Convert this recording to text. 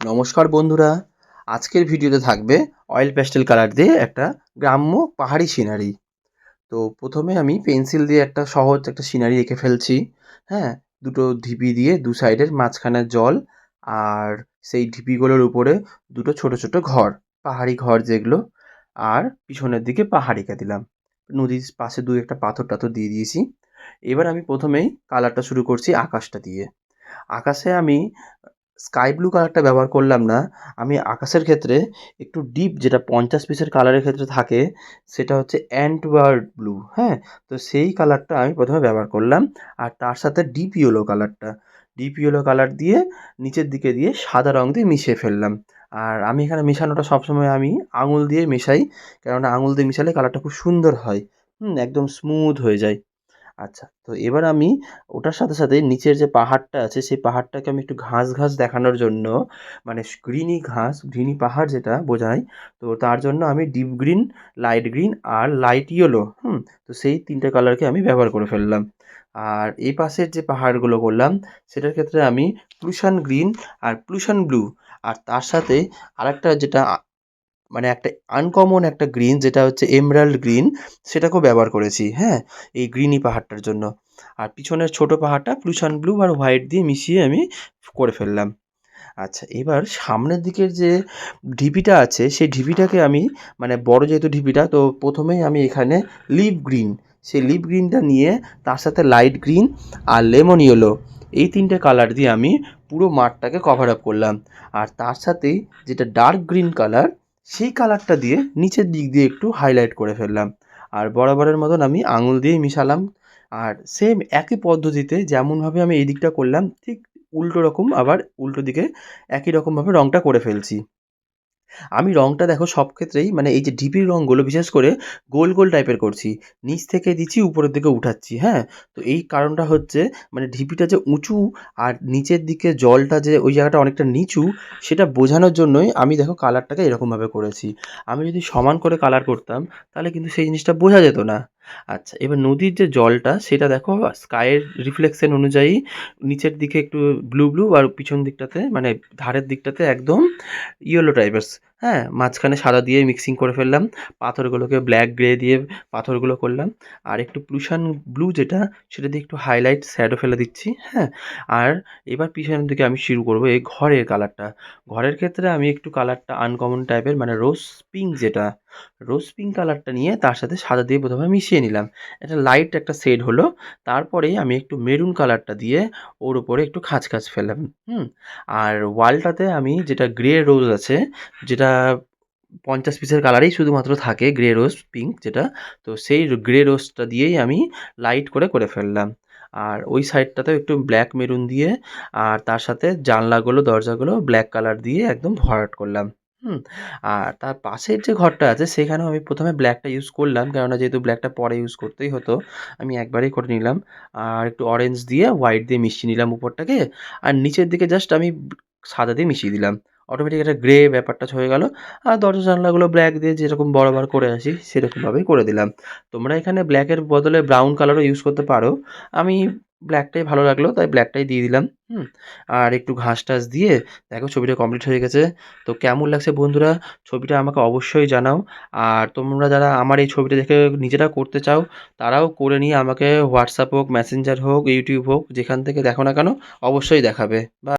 নমস্কার বন্ধুরা। আজকের ভিডিওতে থাকবে অয়েল প্যাস্টেল কালার দিয়ে একটা গ্রাম্য পাহাড়ি সিনারি তো প্রথমে আমি পেন্সিল দিয়ে একটা সহজ একটা সিনারি এঁকে ফেলছি। হ্যাঁ দুটো ঢিপি দিয়ে দু সাইডের মাঝখানে জল আর সেই ঢিপিগুলোর উপরে দুটো ছোট ছোট ঘর, পাহাড়ি ঘর যেগুলো। আর পিছনের দিকে পাহাড় এঁকে দিলাম। নদীর পাশে দু একটা পাথর টাথর দিয়ে দিয়েছি। এবার আমি প্রথমেই কালারটা শুরু করছি আকাশটা দিয়ে। আকাশে আমি স্কাই ব্লু কালারটা ব্যবহার করলাম না। আমি আকাশের ক্ষেত্রে একটু ডিপ যেটা পঞ্চাশ পিসের কালারের ক্ষেত্রে থাকে, সেটা হচ্ছে অ্যান্টওয়ার্ড ব্লু হ্যাঁ? তো সেই কালারটা আমি প্রথমে ব্যবহার করলাম, আর তার সাথে ডিপ ইয়েলো কালারটা ডিপ ইয়েলো কালার দিয়ে নিচের দিকে দিয়ে সাদা রং দিয়ে মিশিয়ে ফেললাম। আর আমি এখানে মেশানোটা সবসময় আমি আঙুল দিয়ে মেশাই, কেননা আঙুল দিয়ে মেশালে কালারটা খুব সুন্দর হয়, হুম, একদম স্মুথ হয়ে যায়। আচ্ছা তো এবার আমি ওটার সাথে সাথে নিচের যে পাহাড়টা আছে, সেই পাহাড়টাকে আমি একটু ঘাস ঘাস দেখানোর জন্য মানে গ্রিনি ঘাস গ্রিনি পাহাড় যেটা বোঝায়, তো তার জন্য আমি ডিপ গ্রিন লাইট গ্রিন আর লাইট ইয়েলো হুম, তো সেই তিনটে কালারকে আমি ব্যবহার করে ফেললাম। আর এই পাশের যে পাহাড়গুলো করলাম সেটার ক্ষেত্রে আমি প্লুশন গ্রিন আর প্লুশন ব্লু আর তার সাথে আরেকটা যেটা মানে একটা আনকমন একটা গ্রিন যেটা হচ্ছে এমরাল্ড গ্রিন সেটাকেও ব্যবহার করেছি হ্যাঁ? এই গ্রিনি পাহাড়টার জন্য। আর পিছনের ছোটো পাহাড়টা প্লুশন ব্লু আর হোয়াইট দিয়ে মিশিয়ে আমি করে ফেললাম। আচ্ছা এবার সামনের দিকের যে ঢিপিটা আছে, সেই ঢিপিটাকে আমি মানে বড় যেহেতু ঢিপিটা তো প্রথমেই আমি এখানে লিভ গ্রিন সেই লিভ গ্রিনটা নিয়ে তার সাথে লাইট গ্রিন আর লেমন ইয়েলো এই তিনটে কালার দিয়ে আমি পুরো মাঠটাকে কভার আপ করলাম। আর তার সাথেই যেটা ডার্ক গ্রিন কালার সেই কালারটা দিয়ে নিচের দিক দিয়ে একটু হাইলাইট করে ফেললাম। আর বরাবরের মতন আমি আঙুল দিয়ে মিশালাম। আর সেম একই পদ্ধতিতে যেমনভাবে আমি এই দিকটা করলাম, ঠিক উল্টো রকম আবার উল্টো দিকে একই রকমভাবে রঙটা করে ফেলছি। আমি রঙটা দেখো সব ক্ষেত্রেই মানে এই যে ঢিপির রঙগুলো বিশেষ করে গোল গোল টাইপের করছি। নিচ থেকে দিচ্ছি, উপরের দিকে উঠাচ্ছি হ্যাঁ? তো এই কারণটা হচ্ছে মানে ঢিপিটা যে উঁচু আর নিচের দিকে জলটা যে ওই জায়গাটা অনেকটা নিচু, সেটা বোঝানোর জন্যই আমি দেখো কালারটাকে এরকমভাবে করেছি। আমি যদি সমান করে কালার করতাম, তাহলে কিন্তু সেই জিনিসটা বোঝা যেত না। আচ্ছা এবার নদীর যে জলটা, সেটা দেখো স্কাইয়ের রিফ্লেকশন অনুযায়ী নিচের দিকে একটু ব্লু ব্লু আর পিছন দিকটাতে মানে ধারের দিকটাতে একদম ইয়েলো টাইপের হ্যাঁ মাঝখানে সাদা দিয়ে মিক্সিং করে ফেললাম। পাথরগুলোকে ব্ল্যাক গ্রে দিয়ে পাথরগুলো করলাম। আর একটু প্লুশন ব্লু যেটা, সেটা দিয়ে একটু হাইলাইট শ্যাডো ফেলে দিচ্ছি হ্যাঁ। আর এবার পিছনের দিকে আমি শুরু করব এই ঘরের কালারটা ঘরের ক্ষেত্রে আমি একটু কালারটা আনকমন টাইপের মানে রোজ পিঙ্ক যেটা রোজ পিঙ্ক কালারটা নিয়ে তার সাথে সাদা দিয়ে প্রথমে মিশিয়ে নিলাম। একটা লাইট একটা শেড হলো, তারপরেই আমি একটু মেরুন কালারটা দিয়ে ওর উপরে একটু খাঁচ খাঁচ ফেললাম, হুম। আর ওয়ালটাতে আমি যেটা গ্রে রোজ আছে, যেটা পঞ্চাশ পিসের কালারেই শুধুমাত্র থাকে গ্রে রোজ পিঙ্ক যেটা, তো সেই গ্রে রোজটা দিয়েই আমি লাইট করে করে ফেললাম। আর ওই সাইডটাতেও একটু ব্ল্যাক মেরুন দিয়ে, আর তার সাথে জানলাগুলো, দরজাগুলো ব্ল্যাক কালার দিয়ে একদম ভরাট করলাম। হুম, আর তার পাশের যে ঘরটা আছে, সেখানেও আমি প্রথমে ব্ল্যাকটা ইউজ করলাম, কেননা যেহেতু ব্ল্যাকটা পরে ইউজ করতেই হতো, আমি একবারেই করে নিলাম। আর একটু অরেঞ্জ দিয়ে হোয়াইট দিয়ে মিশিয়ে নিলাম উপরটাকে, আর নিচের দিকে জাস্ট আমি সাদা দিয়ে মিশিয়ে দিলাম। অটোমেটিক একটা গ্রে ব্যাপারটা হয়ে গেল। আর দরজা জানলাগুলো ব্ল্যাক দিয়ে যেরকম বরাবর করে আসি সেরকমভাবেই করে দিলাম। তোমরা এখানে ব্ল্যাকের বদলে ব্রাউন কালারও ইউজ করতে পারো। আমি ব্ল্যাকটাই ভালো লাগল, তাই ব্ল্যাকটাই দিয়ে দিলাম, হুম। আর একটু ঘাস টাস দিয়ে, দেখো ছবিটা কমপ্লিট হয়ে গেছে। তো কেমন লাগছে বন্ধুরা? ছবিটা আমাকে অবশ্যই জানাও। আর তোমরা যারা আমার এই ছবিটা দেখে নিজেরা করতে চাও, তারাও করে নিয়ে আমাকে হোয়াটসঅ্যাপ হোক মেসেঞ্জার হোক ইউটিউব হোক, যেখান থেকে দেখো না কেন, অবশ্যই দেখাবে। বা